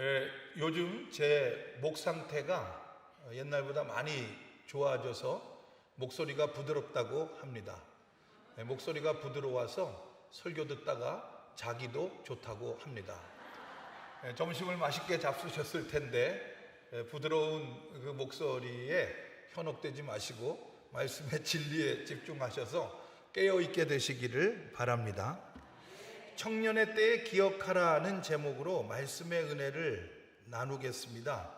예, 요즘 제 목 상태가 옛날보다 많이 좋아져서 목소리가 부드럽다고 합니다. 예, 목소리가 부드러워서 설교 듣다가 자기도 좋다고 합니다. 예, 점심을 맛있게 잡수셨을 텐데 예, 부드러운 그 목소리에 현혹되지 마시고 말씀의 진리에 집중하셔서 깨어 있게 되시기를 바랍니다. 청년의 때에 기억하라는 제목으로 말씀의 은혜를 나누겠습니다.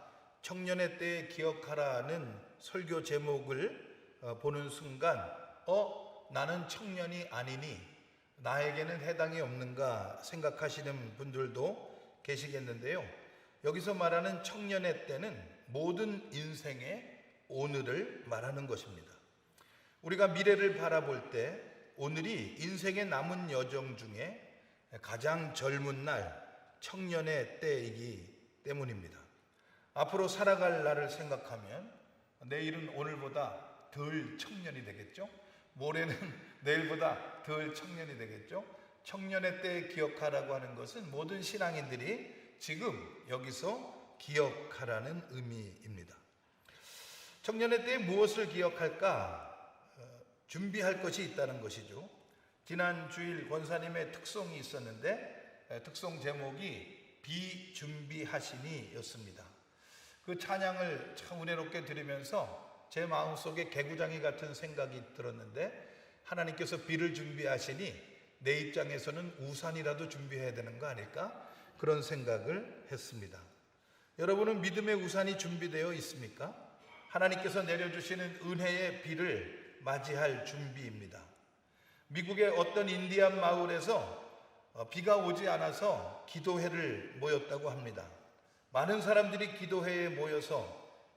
청년의 때에 기억하라는 설교 제목을 어, 보는 순간, 어, 나는 청년이 아니니 나에게는 해당이 없는가 생각하시는 분들도 계시겠는데요. 여기서 말하는 청년의 때는 모든 인생의 오늘을 말하는 것입니다. 우리가 미래를 바라볼 때 오늘이 인생의 남은 여정 중에 가장 젊은 날 청년의 때이기 때문입니다. 앞으로 살아갈 날을 생각하면 내일은 오늘보다 덜 청년이 되겠죠? 모레는 내일보다 덜 청년이 되겠죠? 청년의 때 기억하라고 하는 것은 모든 신앙인들이 지금 여기서 기억하라는 의미입니다. 청년의 때에 무엇을 기억할까? 어, 준비할 것이 있다는 것이죠. 지난 주일 권사님의 특송이 있었는데 에, 특송 제목이 비준비하시니였습니다. 그 찬양을 참 은혜롭게 들으면서 제 마음속에 개구장이 같은 생각이 들었는데 하나님께서 비를 준비하시니 내 입장에서는 우산이라도 준비해야 되는 거 아닐까? 그런 생각을 했습니다. 여러분은 믿음의 우산이 준비되어 있습니까? 하나님께서 내려주시는 은혜의 비를 맞이할 준비입니다. 미국의 어떤 인디안 마을에서 어, 비가 오지 않아서 기도회를 모였다고 합니다. 많은 사람들이 기도회에 모여서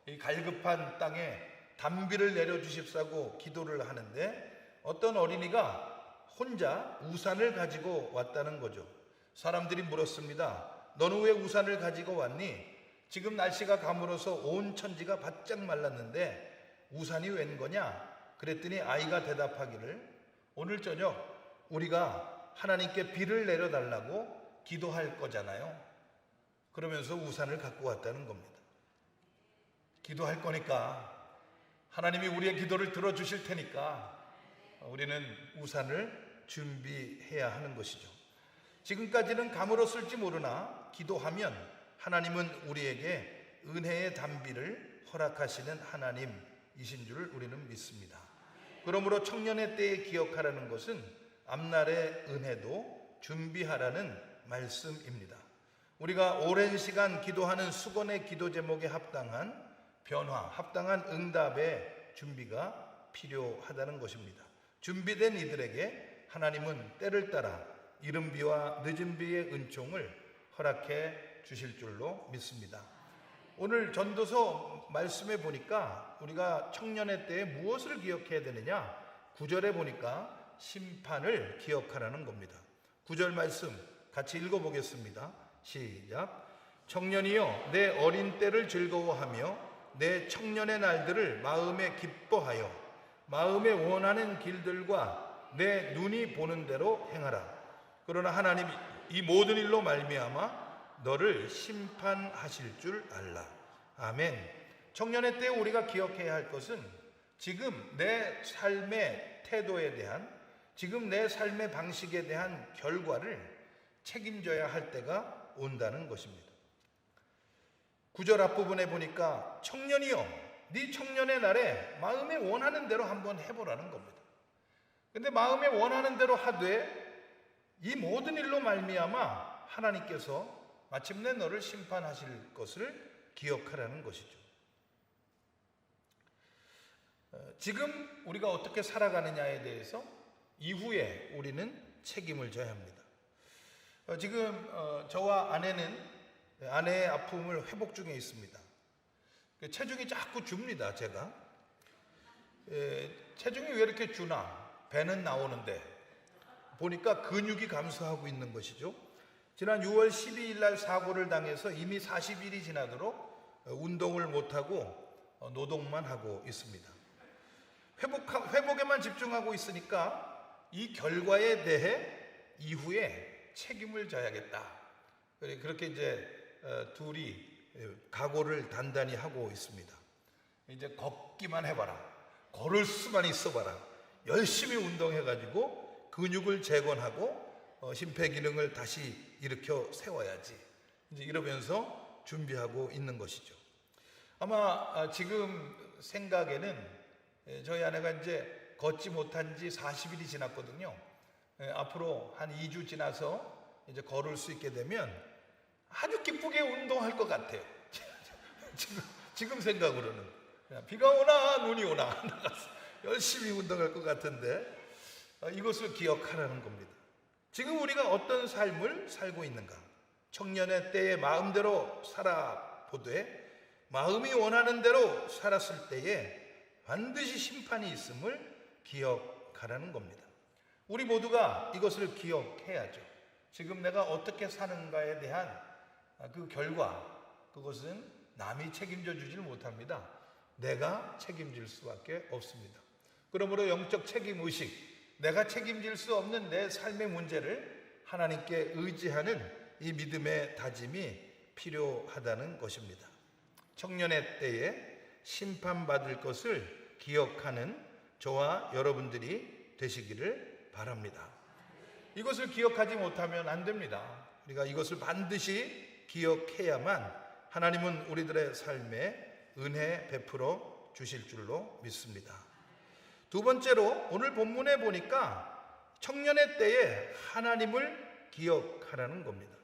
이 갈급한 땅에 단비를 내려주십사고 기도를 하는데 어떤 어린이가 혼자 우산을 가지고 왔다는 거죠. 사람들이 물었습니다. 너는 왜 우산을 가지고 왔니? 지금 날씨가 가물어서 온 천지가 바짝 말랐는데 우산이 웬 거냐? 그랬더니 아이가 대답하기를 오늘 저녁 우리가 하나님께 비를 내려달라고 기도할 거잖아요. 그러면서 우산을 갖고 왔다는 겁니다. 기도할 거니까 하나님이 우리의 기도를 들어주실 테니까 우리는 우산을 준비해야 하는 것이죠. 지금까지는 가물었을지 모르나 기도하면 하나님은 우리에게 은혜의 담비를 허락하시는 하나님이신 줄 우리는 믿습니다. 그러므로 청년의 때에 기억하라는 것은 앞날의 은혜도 준비하라는 말씀입니다. 우리가 오랜 시간 기도하는 수건의 기도 제목에 합당한 변화, 합당한 응답의 준비가 필요하다는 것입니다. 준비된 이들에게 하나님은 때를 따라 이른 비와 늦은 비의 은총을 허락해 주실 줄로 믿습니다. 오늘 전도서 말씀에 보니까 우리가 청년의 때에 무엇을 기억해야 되느냐? 구절에 보니까 심판을 기억하라는 겁니다. 구절 말씀 같이 읽어보겠습니다. 시작. 청년이여 내 어린 때를 즐거워하며 내 청년의 날들을 마음에 기뻐하여 마음에 원하는 길들과 내 눈이 보는 대로 행하라. 그러나 하나님이 이 모든 일로 말미암아 너를 심판하실 줄 알라. 아멘. 청년의 때 우리가 기억해야 할 것은 지금 내 삶의 태도에 대한 지금 내 삶의 방식에 대한 결과를 책임져야 할 때가 온다는 것입니다. 구절 앞부분에 보니까 청년이여 네 청년의 날에 마음에 원하는 대로 한번 해보라는 겁니다. 근데 마음에 원하는 대로 하되 이 모든 일로 말미암아 하나님께서 마침내 너를 심판하실 것을 기억하라는 것이죠. 어, 지금 우리가 어떻게 살아가느냐에 대해서 이후에 우리는 책임을 져야 합니다. 어, 지금 어, 저와 아내는 아내의 아픔을 회복 중에 있습니다. 그 체중이 자꾸 줍니다, 제가. 체중이 왜 이렇게 주나? 배는 나오는데 보니까 근육이 감소하고 있는 것이죠. 지난 6월 12일 날 사고를 당해서 이미 40일이 지나도록 운동을 못하고 노동만 하고 있습니다. 회복, 회복에만 집중하고 있으니까 이 결과에 대해 이후에 책임을 져야겠다. 그렇게 이제 어, 둘이 에, 각오를 단단히 하고 있습니다. 이제 걷기만 해봐라. 걸을 수만 있어봐라. 열심히 운동해가지고 근육을 재건하고 어, 심폐기능을 다시 일으켜 세워야지. 이제 이러면서 준비하고 있는 것이죠. 아마 아, 지금 생각에는 에, 저희 아내가 이제 걷지 못한 지 40일이 지났거든요. 에, 앞으로 한 2주 지나서 이제 걸을 수 있게 되면 아주 기쁘게 운동할 것 같아요. 지금, 지금 생각으로는. 비가 오나 눈이 오나 열심히 운동할 것 같은데 어, 이것을 기억하라는 겁니다. 지금 우리가 어떤 삶을 살고 있는가? 청년의 때에 마음대로 살아보되 마음이 원하는 대로 살았을 때에 반드시 심판이 있음을 기억하라는 겁니다. 우리 모두가 이것을 기억해야죠. 지금 내가 어떻게 사는가에 대한 아, 그 결과, 그것은 남이 책임져 주질 못합니다. 내가 책임질 수밖에 없습니다. 그러므로 영적 책임 의식, 내가 책임질 수 없는 내 삶의 문제를 하나님께 의지하는 이 믿음의 다짐이 필요하다는 것입니다. 청년의 때에 심판받을 것을 기억하는 저와 여러분들이 되시기를 바랍니다. 이것을 기억하지 못하면 안 됩니다. 우리가 이것을 반드시 기억해야만 하나님은 우리들의 삶에 은혜 베풀어 주실 줄로 믿습니다. 두 번째로 오늘 본문에 보니까 청년의 때에 하나님을 기억하라는 겁니다.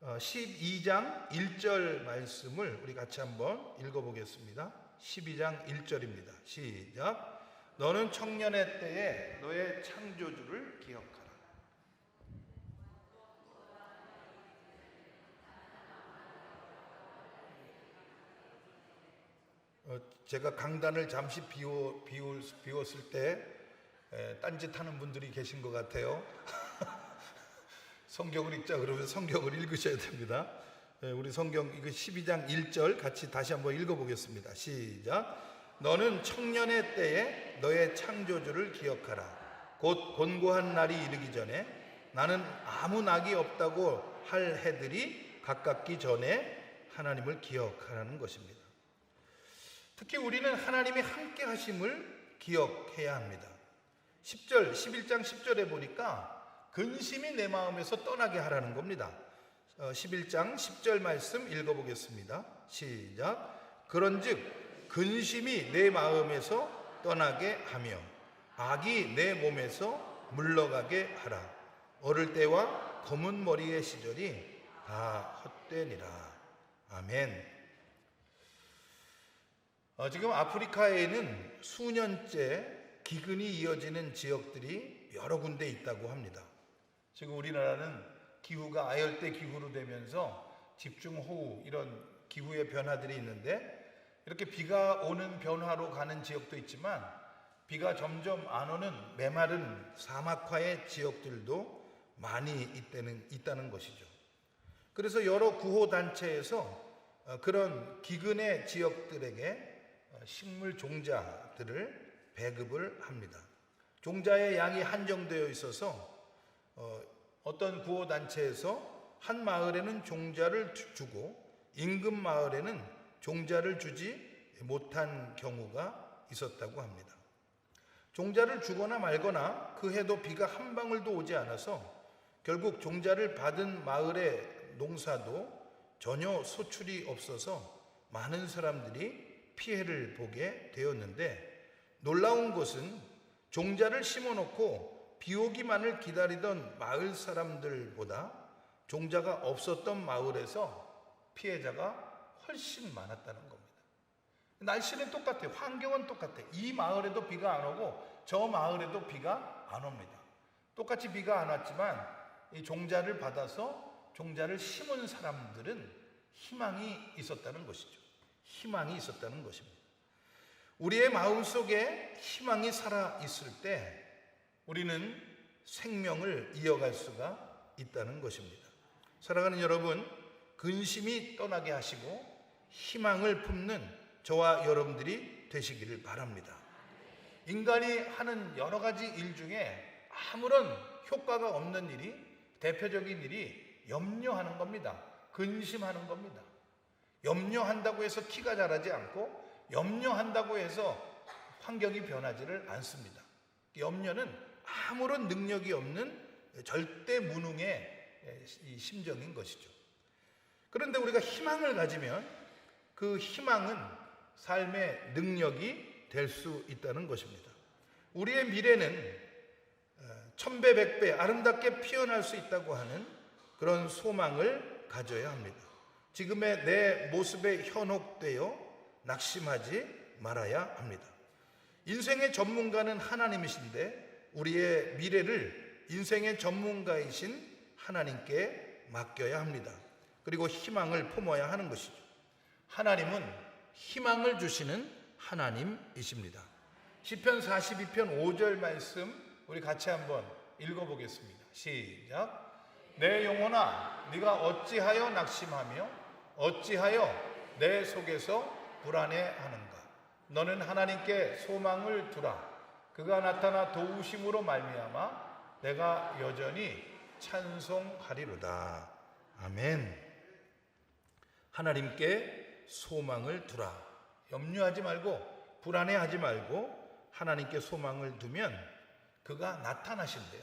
어, 12장 1절 말씀을 우리 같이 한번 읽어보겠습니다. 12장 1절입니다. 시작. 너는 청년의 때에 너의 창조주를 기억하라. 어, 제가 강단을 잠시 비워, 비울, 비웠을 때 에, 딴짓하는 분들이 계신 것 같아요. 성경을 읽자 그러면 성경을 읽으셔야 됩니다. 예, 우리 성경 이거 12장 1절 같이 다시 한번 읽어보겠습니다. 시작. 너는 청년의 때에 너의 창조주를 기억하라. 곧 곤고한 날이 이르기 전에 나는 아무 낙이 없다고 할 해들이 가깝기 전에 하나님을 기억하라는 것입니다. 특히 우리는 하나님이 함께 하심을 기억해야 합니다. 10절, 11장 10절에 보니까 근심이 내 마음에서 떠나게 하라는 겁니다. 어, 11장 10절 말씀 읽어보겠습니다. 시작. 그런 즉 근심이 내 마음에서 떠나게 하며 악이 내 몸에서 물러가게 하라. 어릴 때와 검은 머리의 시절이 다 헛되니라. 아멘. 어, 지금 아프리카에는 수년째 기근이 이어지는 지역들이 여러 군데 있다고 합니다. 지금 우리나라는 기후가 아열대 기후로 되면서 집중호우 이런 기후의 변화들이 있는데 이렇게 비가 오는 변화로 가는 지역도 있지만 비가 점점 안 오는 메마른 사막화의 지역들도 많이 있다는, 있다는 것이죠. 그래서 여러 구호단체에서 어, 그런 기근의 지역들에게 어, 식물 종자들을 배급을 합니다. 종자의 양이 한정되어 있어서 어, 어떤 구호 단체에서 한 마을에는 종자를 주- 주고 인근 마을에는 종자를 주지 못한 경우가 있었다고 합니다. 종자를 주거나 말거나 그 해도 비가 한 방울도 오지 않아서 결국 종자를 받은 마을의 농사도 전혀 소출이 없어서 많은 사람들이 피해를 보게 되었는데 놀라운 것은 종자를 심어놓고 비 오기만을 기다리던 마을 사람들보다 종자가 없었던 마을에서 피해자가 훨씬 많았다는 겁니다. 날씨는 똑같아요. 환경은 똑같아요. 이 마을에도 비가 안 오고 저 마을에도 비가 안 옵니다. 똑같이 비가 안 왔지만 이 종자를 받아서 종자를 심은 사람들은 희망이 있었다는 것이죠. 희망이 있었다는 것입니다. 우리의 마음 속에 희망이 살아 있을 때 우리는 생명을 이어갈 수가 있다는 것입니다. 사랑하는 여러분, 근심이 떠나게 하시고 희망을 품는 저와 여러분들이 되시기를 바랍니다. 인간이 하는 여러 가지 일 중에 아무런 효과가 없는 일이 대표적인 일이 염려하는 겁니다. 근심하는 겁니다. 염려한다고 해서 키가 자라지 않고 염려한다고 해서 환경이 변하지를 않습니다. 염려는 아무런 능력이 없는 절대 무능의 이 심정인 것이죠. 그런데 우리가 희망을 가지면 그 희망은 삶의 능력이 될 수 있다는 것입니다. 우리의 미래는 어, 천배 백배 아름답게 피어날 수 있다고 하는 그런 소망을 가져야 합니다. 지금의 내 모습에 현혹되어 낙심하지 말아야 합니다. 인생의 전문가는 하나님이신데 우리의 미래를 인생의 전문가이신 하나님께 맡겨야 합니다. 그리고 희망을 품어야 하는 것이죠. 하나님은 희망을 주시는 하나님이십니다. 시편 42편 5절 말씀 우리 같이 한번 읽어 보겠습니다. 시작. 내 영혼아 네가 어찌하여 낙심하며 어찌하여 내 속에서 불안해하는가? 너는 하나님께 소망을 두라. 그가 나타나 도우심으로 말미암아 내가 여전히 찬송하리로다. 아멘. 하나님께 소망을 두라. 염려하지 말고 불안해하지 말고 하나님께 소망을 두면 그가 나타나신대요.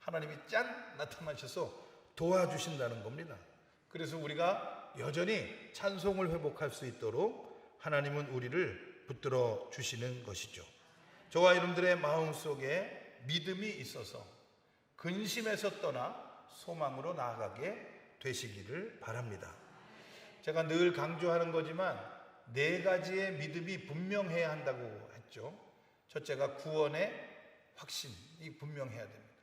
하나님이 짠 나타나셔서 도와주신다는 겁니다. 그래서 우리가 여전히 찬송을 회복할 수 있도록 하나님은 우리를 붙들어 주시는 것이죠. 저와 여러분들의 마음 속에 믿음이 있어서 근심에서 떠나 소망으로 나아가게 되시기를 바랍니다. 제가 늘 강조하는 거지만 네 가지의 믿음이 분명해야 한다고 했죠. 첫째가 구원의 확신이 분명해야 됩니다.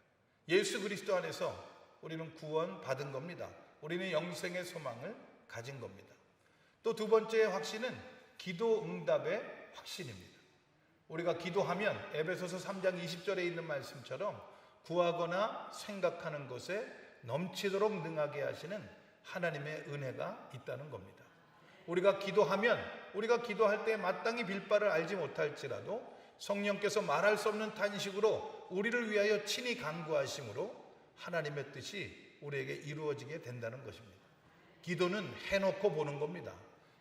예수 그리스도 안에서 우리는 구원 받은 겁니다. 우리는 영생의 소망을 가진 겁니다. 또 두 번째 확신은 기도 응답의 확신입니다. 우리가 기도하면 에베소서 3장 20절에 있는 말씀처럼 구하거나 생각하는 것에 넘치도록 능하게 하시는 하나님의 은혜가 있다는 겁니다. 우리가 기도하면 우리가 기도할 때 마땅히 빌 바를 알지 못할지라도 성령께서 말할 수 없는 탄식으로 우리를 위하여 친히 간구하심으로 하나님의 뜻이 우리에게 이루어지게 된다는 것입니다. 기도는 해놓고 보는 겁니다.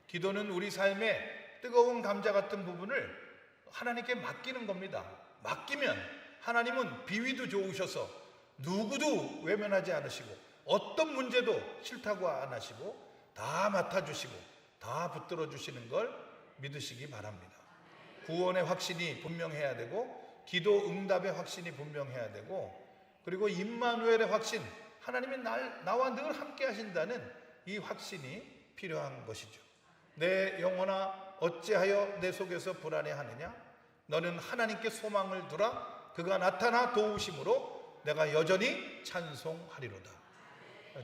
기도는 우리 삶의 뜨거운 감자 같은 부분을 하나님께 맡기는 겁니다. 맡기면 하나님은 비위도 좋으셔서 누구도 외면하지 않으시고 어떤 문제도 싫다고 안 하시고 다 맡아주시고 다 붙들어 주시는 걸 믿으시기 바랍니다. 구원의 확신이 분명해야 되고 기도 응답의 확신이 분명해야 되고 그리고 임마누엘의 확신 하나님이 날, 나와 늘 함께 하신다는 이 확신이 필요한 것이죠. 내 영혼아 어찌하여 내 속에서 불안해하느냐? 너는 하나님께 소망을 두라. 그가 나타나 도우심으로 내가 여전히 찬송하리로다.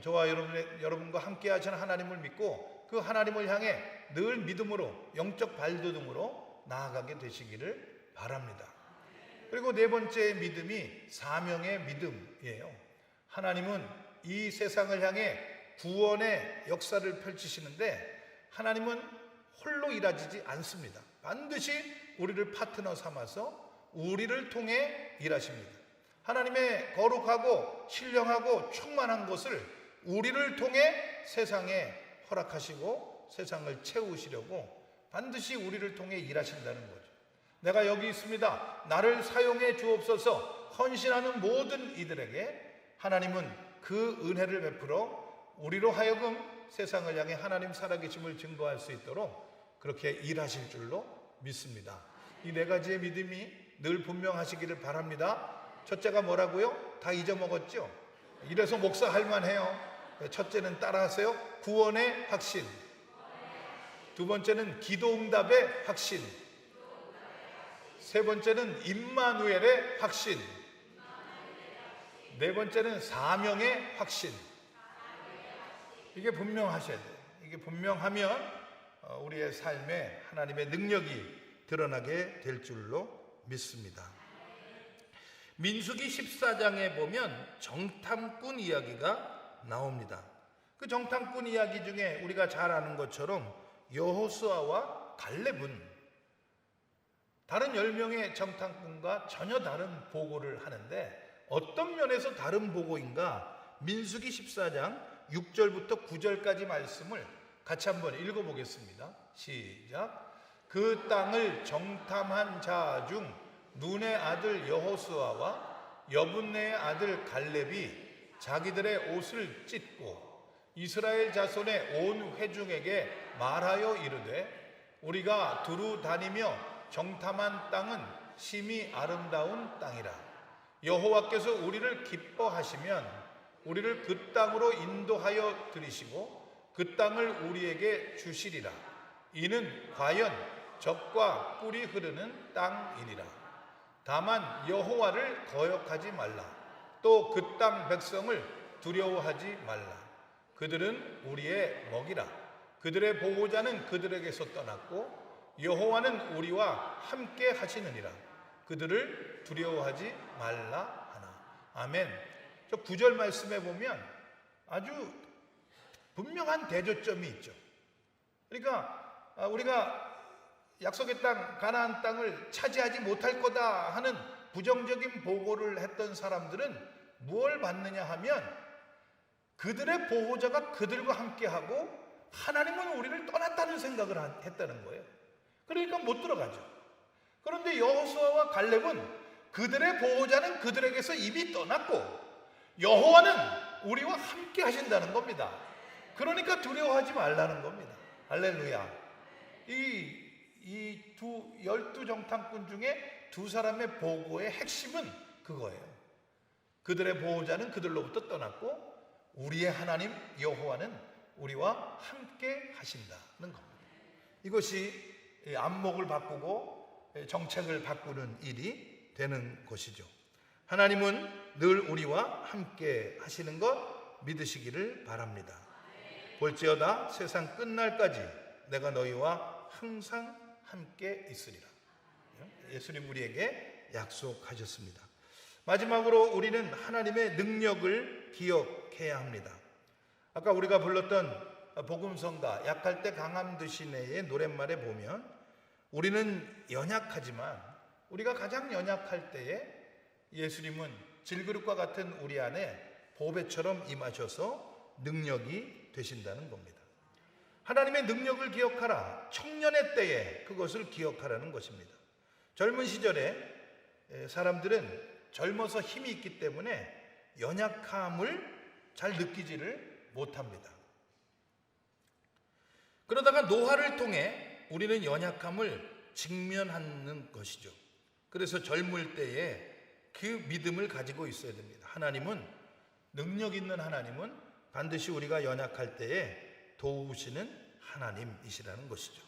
저와 여러분, 여러분과 함께 하시는 하나님을 믿고 그 하나님을 향해 늘 믿음으로 영적 발돋움으로 나아가게 되시기를 바랍니다. 그리고 네 번째 믿음이 사명의 믿음이에요. 하나님은 이 세상을 향해 구원의 역사를 펼치시는데 하나님은 홀로 일하지 않습니다. 반드시 우리를 파트너 삼아서 우리를 통해 일하십니다. 하나님의 거룩하고 신령하고 충만한 것을 우리를 통해 세상에 허락하시고 세상을 채우시려고 반드시 우리를 통해 일하신다는 거죠. 내가 여기 있습니다. 나를 사용해 주옵소서 헌신하는 모든 이들에게 하나님은 그 은혜를 베풀어 우리로 하여금 세상을 향해 하나님 살아계심을 증거할 수 있도록 그렇게 일하실 줄로 믿습니다. 이 네 가지의 믿음이 늘 분명하시기를 바랍니다. 첫째가 뭐라고요? 다 잊어먹었죠? 이래서 목사 할만해요. 첫째는 따라하세요. 구원의 확신. 두 번째는 기도 응답의 확신. 세 번째는 임마누엘의 확신. 네 번째는 사명의 확신. 이게 분명하셔야 돼요. 이게 분명하면 어, 우리의 삶에 하나님의 능력이 드러나게 될 줄로 믿습니다. 민수기 14장에 보면 정탐꾼 이야기가 나옵니다. 그 정탐꾼 이야기 중에 우리가 잘 아는 것처럼 여호수아와 갈렙은 다른 10명의 정탐꾼과 전혀 다른 보고를 하는데 어떤 면에서 다른 보고인가 민수기 14장 6절부터 9절까지 말씀을 같이 한번 읽어보겠습니다. 시작. 그 땅을 정탐한 자 중 눈의 아들 여호수아와 여분네의 아들 갈렙이 자기들의 옷을 찢고 이스라엘 자손의 온 회중에게 말하여 이르되 우리가 두루 다니며 정탐한 땅은 심히 아름다운 땅이라 여호와께서 우리를 기뻐하시면 우리를 그 땅으로 인도하여 들이시고 그 땅을 우리에게 주시리라. 이는 과연 적과 꿀이 흐르는 땅이니라. 다만 여호와를 거역하지 말라. 또 그 땅 백성을 두려워하지 말라. 그들은 우리의 먹이라. 그들의 보호자는 그들에게서 떠났고 여호와는 우리와 함께 하시느니라 그들을 두려워하지 말라 하나 아멘 저 구절 말씀에 보면 아주 분명한 대조점이 있죠 그러니까 아, 우리가 약속의 땅 가나안 땅을 차지하지 못할 거다 하는 부정적인 보고를 했던 사람들은 무엇을 받느냐 하면 그들의 보호자가 그들과 함께하고 하나님은 우리를 떠났다는 생각을 한- 했다는 거예요. 그러니까 못 들어가죠. 그런데 여호수아와 갈렙은 그들의 보호자는 그들에게서 이미 떠났고 여호와는 우리와 함께 하신다는 겁니다. 그러니까 두려워하지 말라는 겁니다. 할렐루야. 이, 이 두, 열두 정탐꾼 중에 두 사람의 보고의 핵심은 그거예요. 그들의 보호자는 그들로부터 떠났고 우리의 하나님 여호와는 우리와 함께 하신다는 겁니다. 이것이 이 안목을 바꾸고 정책을 바꾸는 일이 되는 것이죠. 하나님은 늘 우리와 함께 하시는 것 믿으시기를 바랍니다. 볼지어다 세상 끝날까지 내가 너희와 항상 함께 있으리라. 예수님 우리에게 약속하셨습니다. 마지막으로 우리는 하나님의 능력을 기억해야 합니다. 아까 우리가 불렀던 복음성가 약할 때 강함 드시네의 노랫말에 보면 우리는 연약하지만 우리가 가장 연약할 때에 예수님은 질그릇과 같은 우리 안에 보배처럼 임하셔서 능력이 되신다는 겁니다. 하나님의 능력을 기억하라. 청년의 때에 그것을 기억하라는 것입니다. 젊은 시절에 에, 사람들은 젊어서 힘이 있기 때문에 연약함을 잘 느끼지를 못합니다. 그러다가 노화를 통해 우리는 연약함을 직면하는 것이죠. 그래서 젊을 때에 그 믿음을 가지고 있어야 됩니다. 하나님은 능력 있는 하나님은 반드시 우리가 연약할 때에 도우시는 하나님이시라는 것이죠.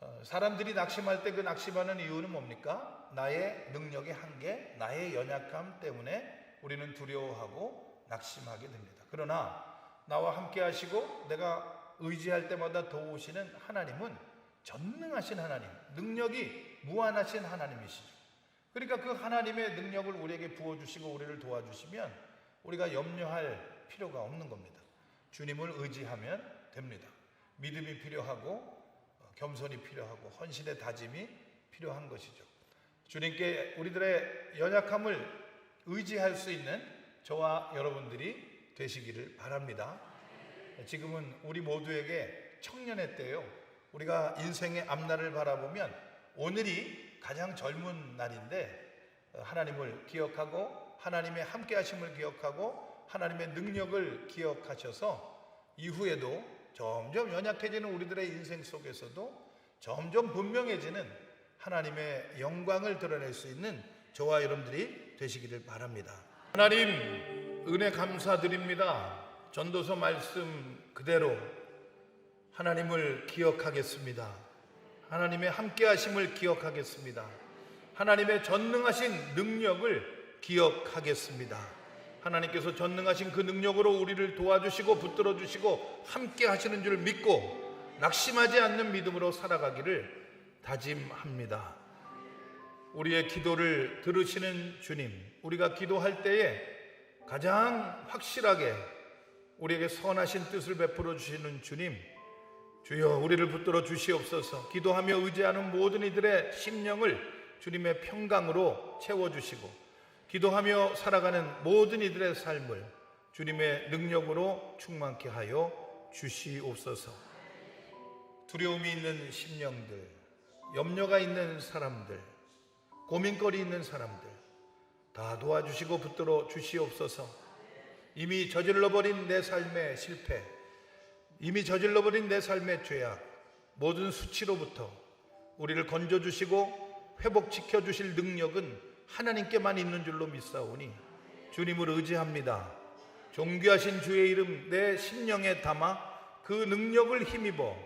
어, 사람들이 낙심할 때 그 낙심하는 이유는 뭡니까? 나의 능력의 한계, 나의 연약함 때문에 우리는 두려워하고 낙심하게 됩니다. 그러나 나와 함께 하시고 내가 의지할 때마다 도우시는 하나님은 전능하신 하나님, 능력이 무한하신 하나님이시죠. 그러니까 그 하나님의 능력을 우리에게 부어주시고 우리를 도와주시면 우리가 염려할 필요가 없는 겁니다. 주님을 의지하면 됩니다. 믿음이 필요하고 어, 겸손이 필요하고 헌신의 다짐이 필요한 것이죠. 주님께 우리들의 연약함을 의지할 수 있는 저와 여러분들이 되시기를 바랍니다. 지금은 우리 모두에게 청년의 때요. 우리가 인생의 앞날을 바라보면 오늘이 가장 젊은 날인데 어, 하나님을 기억하고 하나님의 함께 하심을 기억하고 하나님의 능력을 기억하셔서 이후에도 점점 연약해지는 우리들의 인생 속에서도 점점 분명해지는 하나님의 영광을 드러낼 수 있는 저와 여러분들이 되시기를 바랍니다. 하나님 은혜 감사드립니다. 전도서 말씀 그대로 하나님을 기억하겠습니다. 하나님의 함께 하심을 기억하겠습니다. 하나님의 전능하신 능력을 기억하겠습니다. 하나님께서 전능하신 그 능력으로 우리를 도와주시고 붙들어 주시고 함께 하시는 줄 믿고 낙심하지 않는 믿음으로 살아가기를 다짐합니다. 우리의 기도를 들으시는 주님, 우리가 기도할 때에 가장 확실하게 우리에게 선하신 뜻을 베풀어 주시는 주님, 주여 우리를 붙들어 주시옵소서. 기도하며 의지하는 모든 이들의 심령을 주님의 평강으로 채워 주시고 기도하며 살아가는 모든 이들의 삶을 주님의 능력으로 충만케 하여 주시옵소서. 두려움이 있는 심령들, 염려가 있는 사람들, 고민거리 있는 사람들 다 도와주시고 붙들어 주시옵소서. 이미 저질러 버린 내 삶의 실패, 이미 저질러 버린 내 삶의 죄악, 모든 수치로부터 우리를 건져 주시고 회복시켜 주실 능력은 하나님께만 있는 줄로 믿사오니 주님을 의지합니다. 존귀하신 주의 이름 내 심령에 담아 그 능력을 힘입어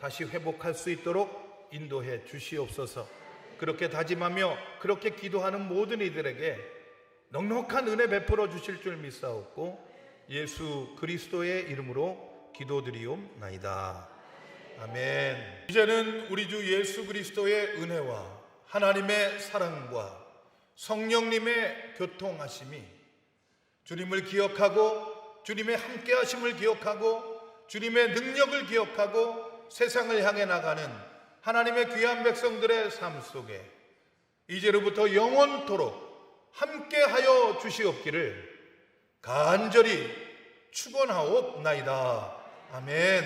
다시 회복할 수 있도록 인도해 주시옵소서. 그렇게 다짐하며 그렇게 기도하는 모든 이들에게 넉넉한 은혜 베풀어 주실 줄 믿사옵고 예수 그리스도의 이름으로 기도드리옵나이다. 아멘. 이제는 우리 주 예수 그리스도의 은혜와 하나님의 사랑과 성령님의 교통하심이 주님을 기억하고 주님의 함께하심을 기억하고 주님의 능력을 기억하고 세상을 향해 나가는 하나님의 귀한 백성들의 삶 속에 이제로부터 영원토록 함께하여 주시옵기를 간절히 축원하옵나이다. 아멘.